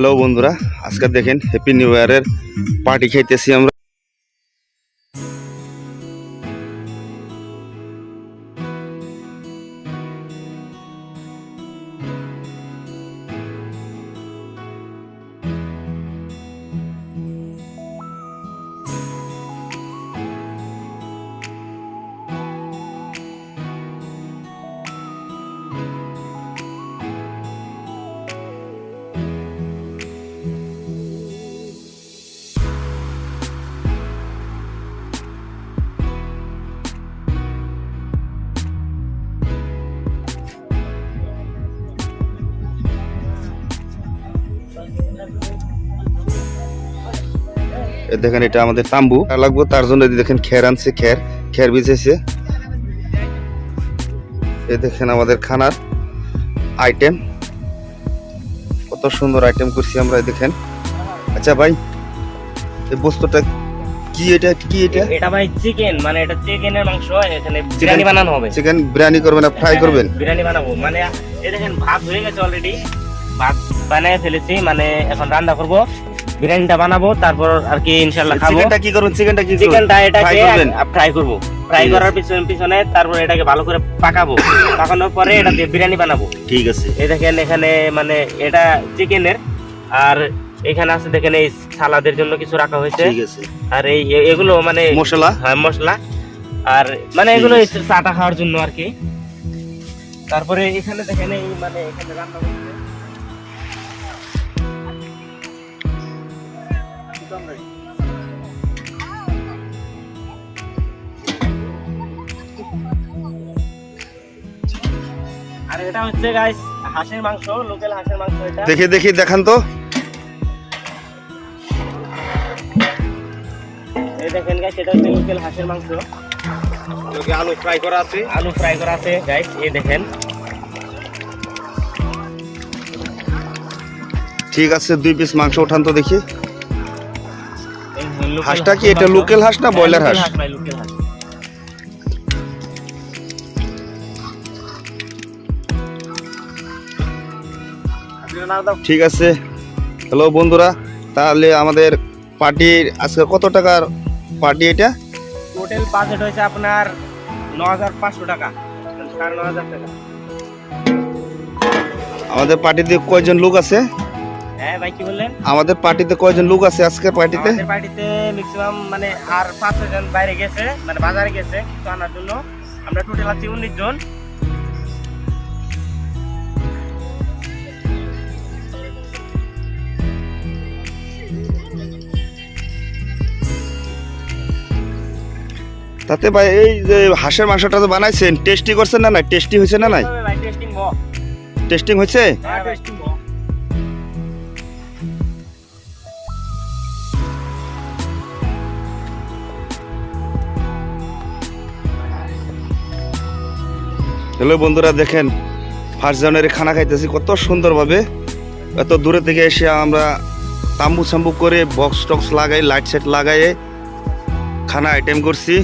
Hello বন্ধুরা। আজকে দেখেন হ্যাপি নিউ ইয়ারের পার্টি খাইতেছি আমরা। দেখেন এটা আমাদের তাম্বু। লাগবো তার জন্য দেখেন খের আনছে খের। খের বিছেছে এ দেখেন আমাদের খানার আইটেম কত সুন্দর আইটেম করছি আমরা দেখেন। আচ্ছা ভাই এই বস্তুটা কি এটা কি এটা? এটা ভাই চিকেন মানে এটা চিকেনের মাংস এখানে বিরিয়ানি বানানো হবে। চিকেন বিরিয়ানি করবেন না ফ্রাই করবেন? বিরিয়ানি বানাবো। মানে এই দেখেন ভাত হয়ে গেছে অলরেডি ভাত বানিয়ে ফেলেছি মানে এখন রান্না করব। বিরিয়ানিটা বানাবো তারপর আর কি ইনশাল্লাহ খাব। চিকেনটা কি করবেন? চিকেনটা কি চিকেনটা এটাকে ফ্রাই করব। ফ্রাই করার পিছনে পিছনে তারপর এটাকে ভালো করে পাকাবো। পাকানোর পরে এটা দিয়ে বিরিয়ানি বানাবো। ঠিক আছে। এই দেখেন এখানে মানে এটা চিকেনের আর এখানে আছে দেখেন এই সালাদের জন্য কিছু রাখা হয়েছে। ঠিক আছে। আর এই এগুলো মানে মশলা? হ্যাঁ মশলা। আর মানে এগুলো চাটা খাওয়ার জন্য আর কি। তারপরে এখানে দেখেন এই মানে এখানে রান্না করছে আর এটা হচ্ছে গাইস হাঁসের মাংস লোকাল হাঁসের মাংস এটা। দেখি দেখি দেখান তো। এই দেখেন গাইস এটা হচ্ছে লোকাল হাঁসের মাংস। লোকে আলু ফ্রাই করা আছে। আলু ফ্রাই করা আছে গাইস এই দেখেন। ঠিক আছে দুই পিস মাংস উঠান তো দেখি। হাঁসটা কি এটা লোকাল হাঁস না হ্যাঁ, ব্রয়লার হাঁস? ভাই লোকাল হাঁস। ঠিক আছে। হ্যালো বন্ধুরা। তাহলে আমাদের পার্টির আজকে কত টাকার পার্টি এটা? টোটাল বাজেট হয়েছে আপনার ন হাজার পাঁচশো টাকা। সাড়ে ন হাজার টাকা। আমাদের পার্টিতে কয়জন লোক আছে? হ্যাঁ ভাই কি বললেন? আমাদের পার্টিতে কয়জন লোক আছে আজকের পার্টিতে? আমাদের বাড়িতে ম্যাক্সিমাম মানে আর পাঁচ জন বাইরে গেছে মানে বাজারে গেছে কিছু আনার জন্য। আমরা টোটাল আছি উনিশ জন। তাতে ভাই এই যে হাঁসের মাংসটা তো বানাইছেন টেস্টি করছেন না নাই? টেস্টি হয়েছে না নাই? টেস্টিং হয়েছে? হ্যালো বন্ধুরা, দেখেন ফার্স্ট জানুয়ারি খানা খাইতেছি, কত সুন্দরভাবে। এত দূরে থেকে এসে আমরা তাম্বু শাম্বু করে বক্স টক্স লাগাই লাইট সেট লাগাই খানা আইটেম করছি।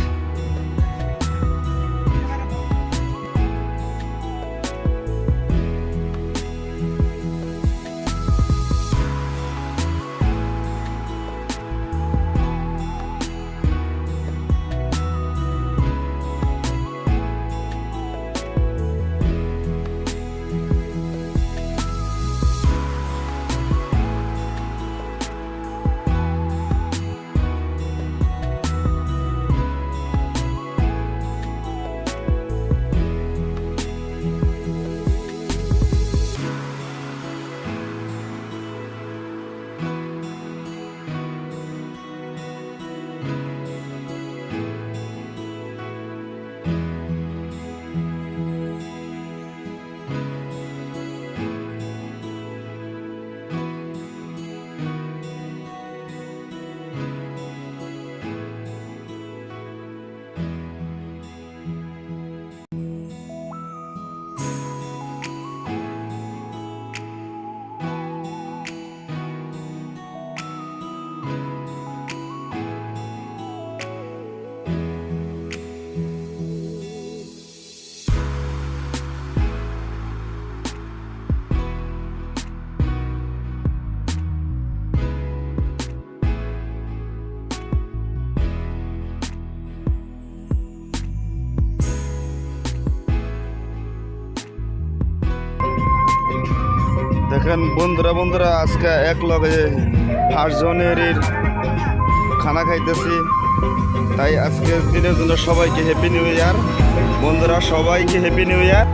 দেখেন বন্ধুরা বন্ধুরা, আজকে এক লগে ফার্স্ট জানুয়ারির খানা খাইতেছি। তাই আজকের দিনের জন্য সবাইকে হ্যাপি নিউ ইয়ার বন্ধুরা, সবাইকে হ্যাপি নিউ ইয়ার